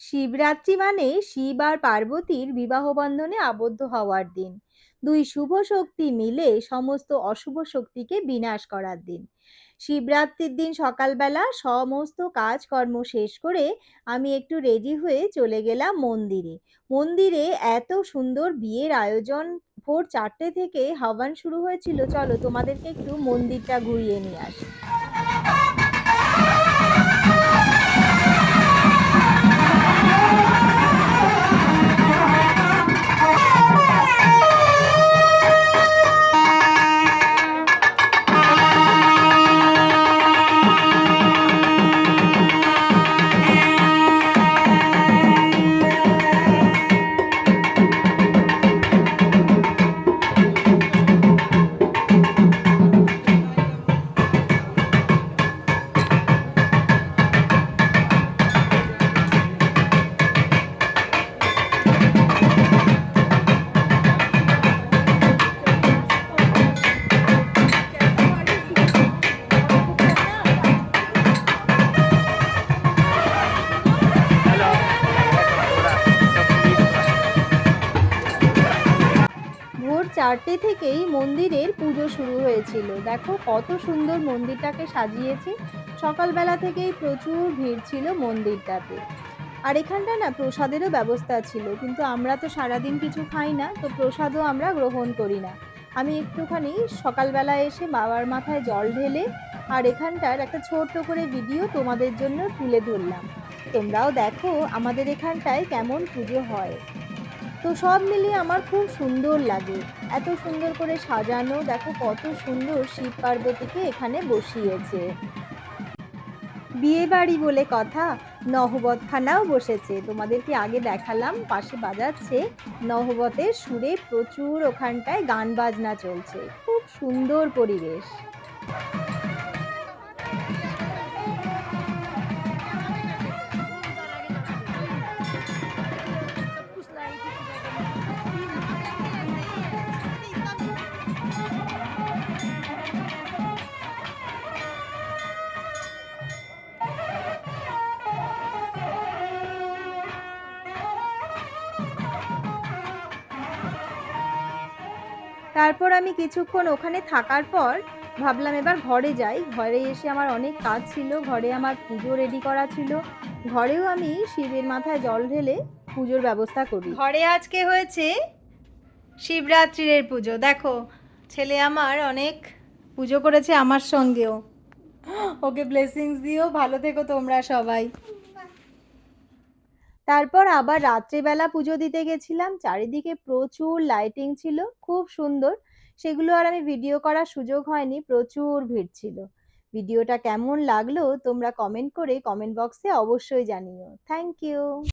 শিবরাত্রি মানে শিব আর পার্বতীর বিবাহ বন্ধনে আবদ্ধ হওয়ার দিন। দুই শুভ শক্তি মিলে সমস্ত অশুভ শক্তিকে বিনাশ করার দিন। শিবরাত্রির দিন সকালবেলা সমস্ত কাজকর্ম শেষ করে আমি একটু রেডি হয়ে চলে গেলাম মন্দিরে। মন্দিরে এত সুন্দর বিয়ের আয়োজন। ভোর চারটে থেকে হাওয়ান শুরু হয়েছিল। চলো তোমাদেরকে একটু মন্দিরটা ঘুরিয়ে নিয়ে আসি। ভোর চারটে থেকেই মন্দিরের পুজো শুরু হয়েছিল। দেখো কত সুন্দর মন্দিরটাকে সাজিয়েছে। সকালবেলা থেকেই প্রচুর ভিড় ছিল মন্দিরটাতে। আর এখানটা না প্রসাদেরও ব্যবস্থা ছিল, কিন্তু আমরা তো সারাদিন কিছু খাই না, তো প্রসাদও আমরা গ্রহণ করি না। আমি একটুখানি সকালবেলা এসে বাবার মাথায় জল ঢেলে আর এখানটার একটা ছোট্ট করে ভিডিও তোমাদের জন্য তুলে ধরলাম। তোমরাও দেখো আমাদের এখানটায় কেমন পুজো হয়। তো সব মিলিয়ে আমার খুব সুন্দর লাগে। এত সুন্দর করে সাজানো, দেখো কত সুন্দর শিব পার্বতীকে এখানে বসিয়েছে। বিয়ে বাড়ি বলে কথা, নহবতখানাও বসেছে। তোমাদেরকে আগে দেখালাম, পাশে বাজাচ্ছে, নহবতের সুরে প্রচুর ওখানটায় গান বাজনা চলছে। খুব সুন্দর পরিবেশ। তারপর আমি কিছুক্ষণ ওখানে থাকার পর ভাবলাম এবার ঘরে যাই। ঘরে এসে আমার অনেক কাজ ছিল, ঘরে আমার পুজো রেডি করা ছিল। ঘরেও আমি শিবের মাথায় জল ঢেলে পুজোর ব্যবস্থা করি। ঘরে আজকে হয়েছে শিবরাত্রির পুজো। দেখো, ছেলে আমার অনেক পুজো করেছে আমার সঙ্গেও। ওকে ব্লেসিংস দিও, ভালো থেকো তোমরা সবাই। তারপর আবার রাত্রিবেলা পুজো দিতে গেছিলাম। চারিদিকে প্রচুর লাইটিং ছিল, খুব সুন্দর। সেগুলো আর আমি ভিডিও করার সুযোগ হয়নি, প্রচুর ভিড় ছিল। ভিডিওটা কেমন লাগল তোমরা কমেন্ট করে কমেন্ট বক্সে অবশ্যই জানিও। Thank you